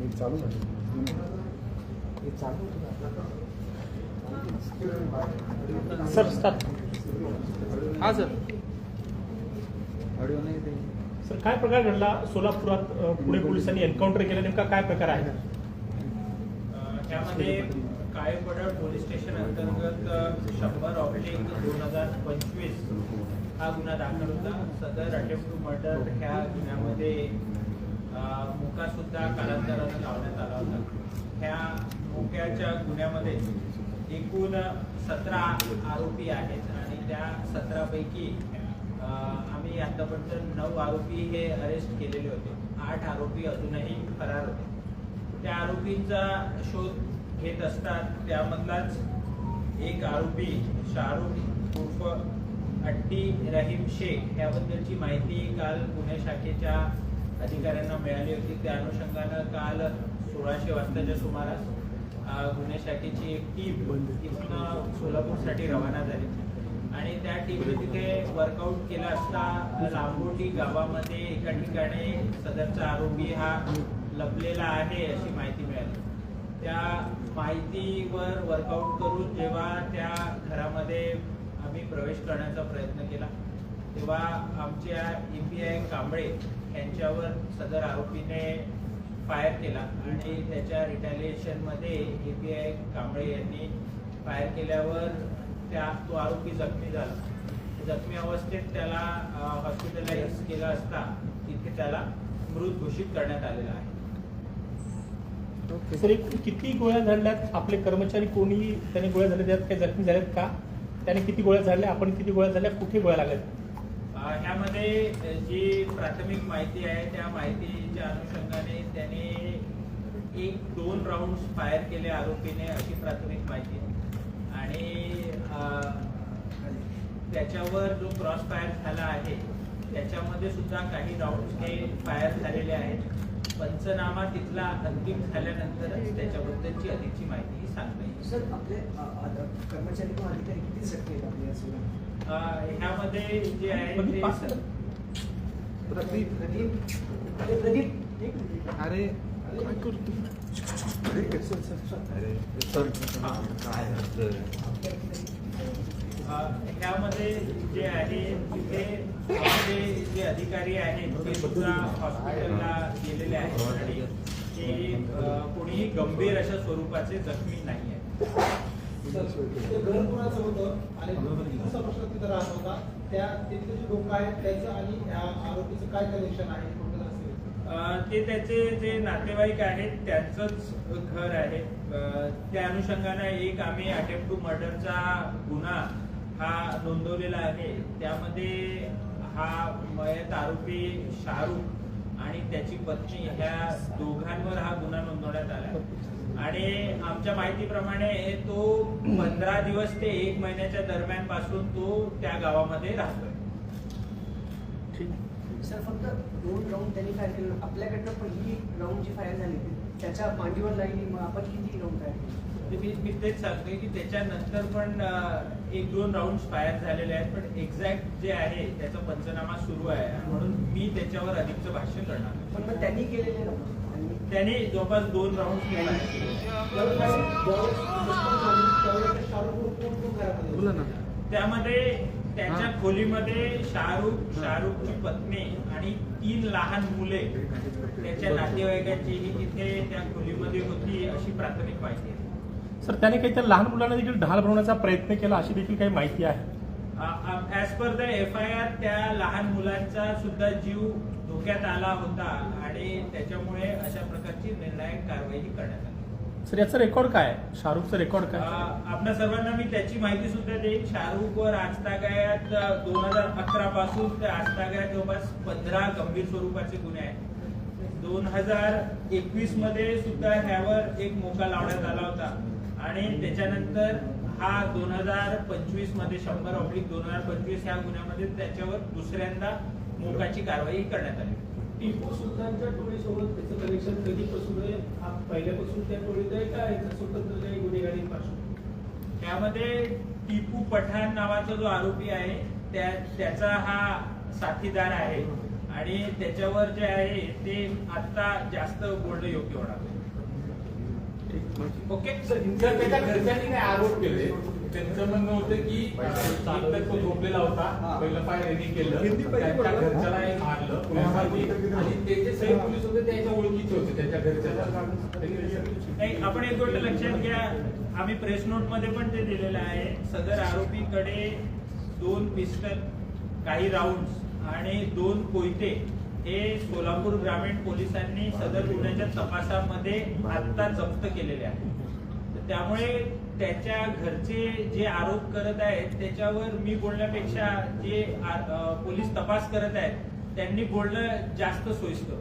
हे चालू झालं. हे चालू सर स्टार्ट हा सर. ऑडिओ नाही सर काय प्रकार घडला सोलापुरात पुणे पोलिसांनी एन्काउंटर केला? नेमका काय प्रकार आहे? त्यामध्ये काळेपडळ पोलीस स्टेशन अंतर्गत शंभर ऑब्लिक दोन हजार पंचवीस हा गुन्हा दाखल होता. सदर अटेम्प्ट टू मर्डर ह्या गुन्ह्यामध्ये मुका सुद्धा कालांतरानं लावण्यात आला होता. ह्या मुक्याच्या गुन्ह्यामध्ये एकूण सतरा आरोपी आहेत आणि त्या सतरापैकी आम्ही आतापर्यंत नऊ आरोपी हे अरेस्ट केलेले होते. आठ आरोपी अजूनही फरार होते. त्या आरोपींचा शोध घेत असतात त्यामधलाच एक आरोपी शाहरुख उर्फ अट्टी रहीम शेख याबद्दलची माहिती काल पुणे शाखेच्या अधिकाऱ्यांना मिळाली होती. त्या अनुषंगानं काल सोळाशे वाजताच्या सुमारास गुन्हे शाखेची एक टीम इथून सोलापूरसाठी रवाना झाली. आणि त्या टीमने तिथे वर्कआउट केला असता लांबोटी गावामध्ये एका ठिकाणी सदरचा आरोपी हा लपलेला आहे अशी माहिती मिळाली. त्या माहितीवर वर्कआउट करून जेव्हा त्या घरामध्ये आम्ही प्रवेश करण्याचा प्रयत्न केला तेव्हा आमच्या ई पी आय कांबळे यांच्यावर सदर आरोपीने फायर केला आणि त्याच्या रिटॅलिएशनमध्ये ए पी आय कांबळे यांनी फायर केल्यावर त्या तो आरोपी जखमी झाला. जखमी अवस्थेत त्याला हॉस्पिटलाइज केला असता तिथे त्याला मृत घोषित करण्यात आलेला आहे. सर एक किती गोळ्या झाडल्यात? आपले कर्मचारी कोणी त्याने गोळ्या झाल्या त्यात काही जखमी झाल्यात का? त्याने किती गोळ्या झाडल्या? आपण किती गोळ्या झाल्या कुठे गोळ्या लागल्यात? ह्यामध्ये जी प्राथमिक माहिती आहे त्या माहितीच्या अनुषंगाने त्याने एक दोन राऊंड फायर केले आरोपीने अशी प्राथमिक माहिती. आहे आणि त्याच्यावर जो क्रॉस फायर झाला आहे त्याच्यामध्ये सुद्धा काही राऊंड हे फायर झालेले आहेत. पंचनामा तिथला अंतिम झाल्यानंतरच त्याच्याबद्दलची अधिकची माहिती सांगता येईल. सर आपले कर्मचारी किंवा अधिकारी किती जखमी आहेत आपल्या असं अ, ह्यामध्ये जे आहे ते प्रदीप प्रदीप. अरे प्रदीप. एक मिनिट. अरे अरे. Sir sir sir. अरे सर. काय ह्यामध्ये जे आहे तिथे आपले जे अधिकारी आहेत ते सुद्धा हॉस्पिटलला गेलेले आहेत. अ, कोणीही गंभीर अशा स्वरूपाचे जखमी नाही आहेत. ते त्याचं जे नातेवाईक आहेत त्यांचंच घर आहे. त्या अनुषंगाने एक आम्ही अटेम्प्ट टू मर्डरचा गुन्हा हा नोंदवलेला आहे. त्यामध्ये हा मयत आरोपी शाहरुख आणि त्याची पत्नी ह्या दोघांवर हा गुन्हा नोंदवण्यात आला आणि आमच्या माहितीप्रमाणे तो पंधरा दिवस ते एक महिन्याच्या दरम्यानपासून तो त्या गावामध्ये राहतोय. सर फक्त दोन राऊंड त्यांनी फायर केलं आपल्याकडनं पहिली राऊंड जी फायर झाली त्याच्या मांडीवर लागली मग आपण किती राऊंड फायर केले? मी मी तेच सांगतोय की त्याच्यानंतर पण एक दोन राऊंड फायर झालेले आहेत पण एक्झॅक्ट जे आहे त्याचा पंचनामा सुरू आहे म्हणून मी त्याच्यावर अधिकचं भाष्य करणार. पण मग त्यांनी केलेले त्यांनी जवळपास दोन राऊंड त्यामध्ये त्याच्या. खोलीमध्ये शाहरुख शाहरुखची पत्नी आणि तीन लहान मुले त्याच्या नातेवाईकांचीही तिथे त्या खोलीमध्ये होती अशी प्राथमिक माहिती आहे. सर त्याने काही त्या लहान मुलांना देखील ढाल बनवण्याचा प्रयत्न केला अशी देखील काही माहिती आहे. As per the F I R त्या लहान मुलांचा सुद्धा जीव धोक्यात आला होता आणि त्याच्यामुळे अशा प्रकारची निर्णायक कारवाई करण्यात आली. सर याचा रेकॉर्ड काय? शाहरुखचं रेकॉर्ड काय? आपल्या सर्वांना मी त्याची माहिती सुद्धा देईन. शाहरुखवर आजतागायत दोन हजार अकरा पासून ते आजतागायत जवळपास पंधरा गंभीर स्वरूपाचे गुन्हे आहेत. दोन हजार एकवीसमध्ये सुद्धा ह्यावर एक मोका लावण्यात आला होता. आणि त्याच्यानंतर हा दोन हजार पंचवीसमध्ये शंभर ऑब्लिक दोन हजार पंचवीस ह्या गुन्ह्यामध्ये त्याच्यावर दुसऱ्यांदा मोकाची कारवाई करण्यात आली. टिपू सुलतानच्या टोळीसोबत त्याचं कनेक्शन कधीपासून आहे? हा पहिल्यापासून त्या टोळीत आहे का स्वतंत्र काही गुन्हेगारी पार्श्वभूमी? त्यामध्ये टिपू पठाण नावाचा जो आरोपी आहे त्या त्याचा हा साथीदार आहे. आणि त्याच्यावर जे आहे ते आता जास्त बोलणं योग्य होणार ओके सर त्याच्या घरच्यांनी काय आरोप केले त्यांचं म्हणणं होतं की एक तो झोपलेला होता पहिलं पाय रेडी केलं त्यांच्या. घरच्याला मारलं पोलिसांनी आणि ते जे सैनिक पोलीस होते त्याच्या ओळखीचे होते त्याच्या घरच्याला. नाही आपण एक गोष्ट लक्षात घ्या. आम्ही प्रेस नोटमध्ये पण ते दिलेलं आहे. सदर आरोपीकडे दोन पिस्टल काही राऊंड आणि दोन कोयते हे सोलापूर ग्रामीण पोलिसांनी सदर गुन्ह्याच्या तपासामध्ये आता जप्त केलेले आहे. तर त्यामुळे त्याच्या घरचे जे आरोप करत आहेत त्याच्यावर मी बोलण्यापेक्षा जे पोलीस तपास करत आहेत त्यांनी बोलणं जास्त सोयीस्कर.